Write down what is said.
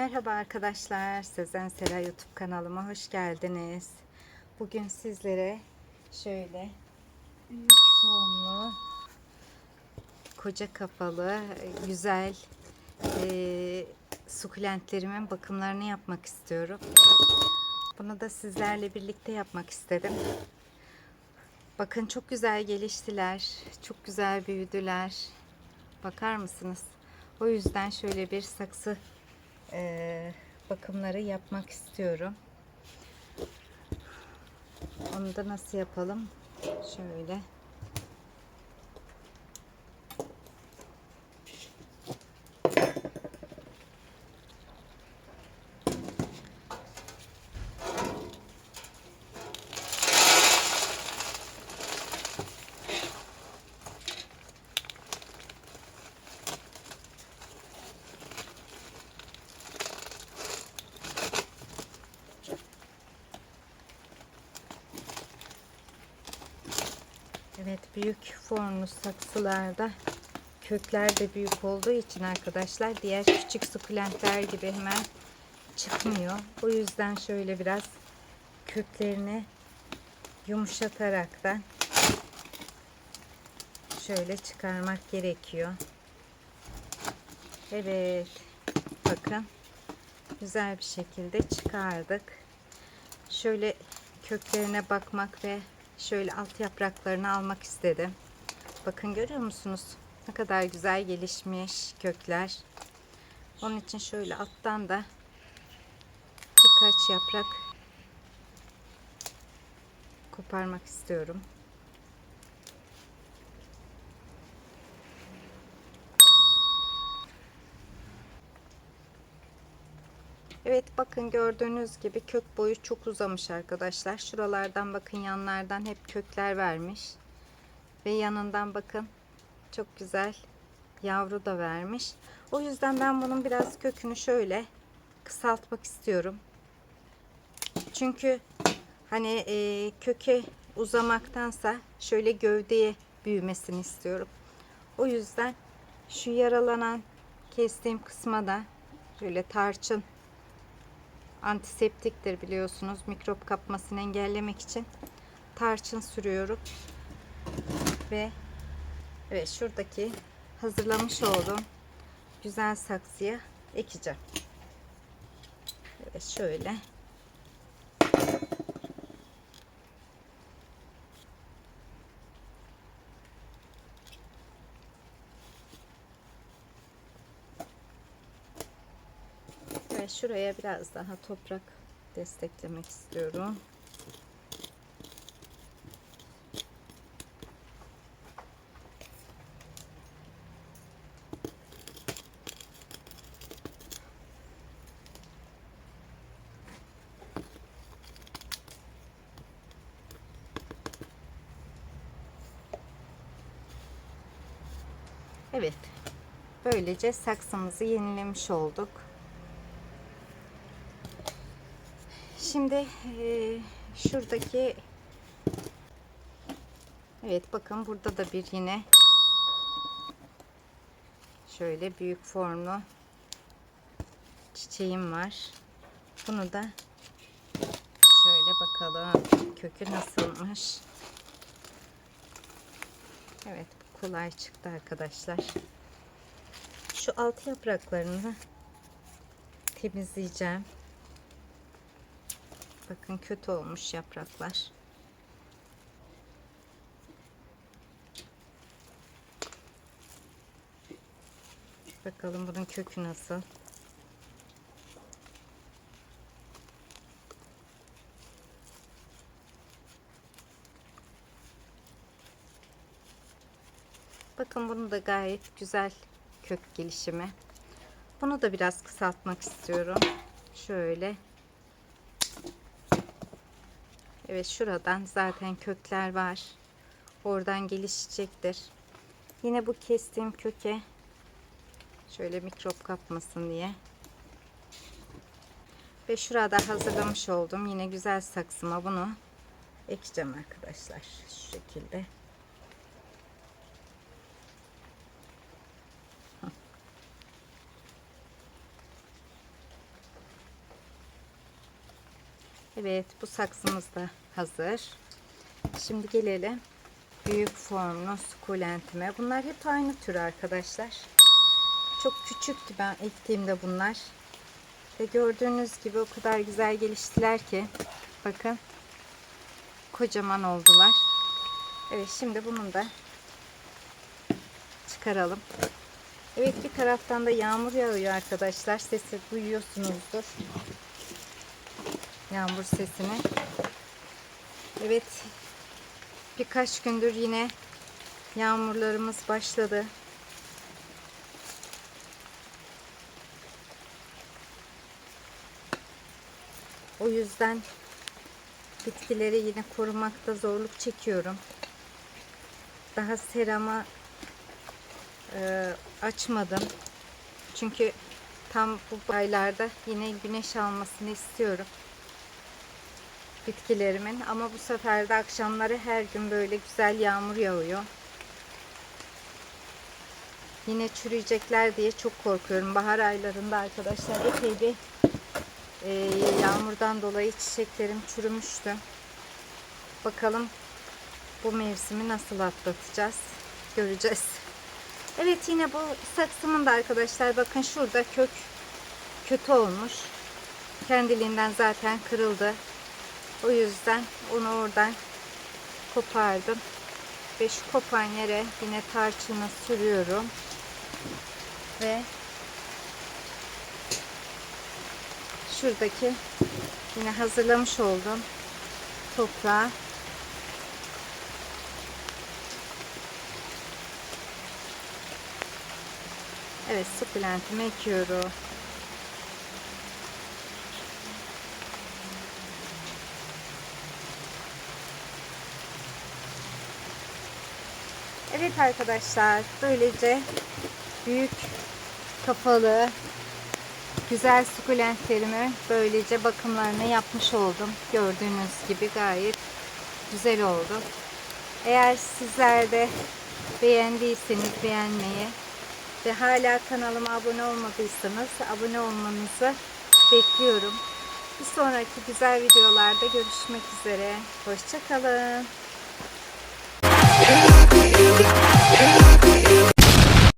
Merhaba arkadaşlar. Sezen Sera YouTube kanalıma hoş geldiniz. Bugün sizlere şöyle büyük formlu, koca kafalı, güzel e, sukulentlerimin bakımlarını yapmak istiyorum. Bunu da sizlerle birlikte yapmak istedim. Bakın çok güzel geliştiler. Çok güzel büyüdüler. Bakar mısınız? O yüzden şöyle bir saksı e, bakımları yapmak istiyorum. Onu da nasıl yapalım? Şöyle. Evet büyük formlu saksılarda kökler de büyük olduğu için arkadaşlar diğer küçük sukulentler gibi hemen çıkmıyor. O yüzden şöyle biraz köklerini yumuşatarak da şöyle çıkarmak gerekiyor. Evet bakın güzel bir şekilde çıkardık. Şöyle köklerine bakmak ve şöyle alt yapraklarını almak istedim. Bakın görüyor musunuz? Ne kadar güzel gelişmiş kökler. Onun için şöyle alttan da birkaç yaprak koparmak istiyorum. Evet bakın gördüğünüz gibi kök boyu çok uzamış arkadaşlar. Şuralardan bakın yanlardan hep kökler vermiş. Ve yanından bakın çok güzel yavru da vermiş. O yüzden ben bunun biraz kökünü şöyle kısaltmak istiyorum. Çünkü hani e, köke uzamaktansa şöyle gövdeye büyümesini istiyorum. O yüzden şu yaralanan kestiğim kısma da şöyle tarçın antiseptiktir biliyorsunuz. Mikrop kapmasını engellemek için tarçın sürüyorum. Ve evet şuradaki hazırlamış olduğum güzel saksıya ekeceğim. Evet şöyle. Ve şuraya biraz daha toprak desteklemek istiyorum. Evet. Böylece saksımızı yenilemiş olduk. Şimdi e, şuradaki Evet bakın burada da bir yine şöyle büyük formlu çiçeğim var. Bunu da şöyle bakalım kökü nasılmış. Evet kolay çıktı arkadaşlar. Şu alt yapraklarını temizleyeceğim. Bakın kötü olmuş yapraklar. Bakalım bunun kökü nasıl. Bakın bunu da gayet güzel kök gelişimi. Bunu da biraz kısaltmak istiyorum. Şöyle. Evet şuradan zaten kökler var. Oradan gelişecektir. Yine bu kestiğim köke şöyle mikrop kapmasın diye. Ve şurada hazırlamış oldum. Yine güzel saksıma bunu ekeceğim arkadaşlar. Şu şekilde. Evet bu saksımız da hazır. Şimdi gelelim büyük formlu sukulentime. Bunlar hep aynı tür arkadaşlar. Çok küçüktü ben ektiğimde bunlar. Ve gördüğünüz gibi o kadar güzel geliştiler ki. Bakın. Kocaman oldular. Evet şimdi bunun da çıkaralım. Evet bir taraftan da yağmur yağıyor arkadaşlar. Sesi duyuyorsunuzdur. Yağmur sesini. Evet birkaç gündür yine yağmurlarımız başladı. O yüzden bitkileri yine korumakta zorluk çekiyorum. Daha serama e, açmadım. Çünkü tam bu aylarda yine güneş almasını istiyorum bitkilerimin ama bu sefer de akşamları her gün böyle güzel yağmur yağıyor. Yine çürüyecekler diye çok korkuyorum. Bahar aylarında arkadaşlar epey bir e, yağmurdan dolayı çiçeklerim çürümüştü. Bakalım bu mevsimi nasıl atlatacağız göreceğiz. Evet yine bu saksımın da arkadaşlar bakın şurada kök kötü olmuş. Kendiliğinden zaten kırıldı. O yüzden onu oradan kopardım. Ve şu kopan yere yine tarçını sürüyorum. Ve şuradaki yine hazırlamış olduğum toprağı Evet sukulentimi ekiyorum. Evet arkadaşlar böylece büyük kafalı güzel sukulentlerimi böylece bakımlarını yapmış oldum. Gördüğünüz gibi gayet güzel oldu. Eğer sizler de beğendiyseniz beğenmeyi ve hala kanalıma abone olmadıysanız abone olmanızı bekliyorum. Bir sonraki güzel videolarda görüşmek üzere. Hoşçakalın. you.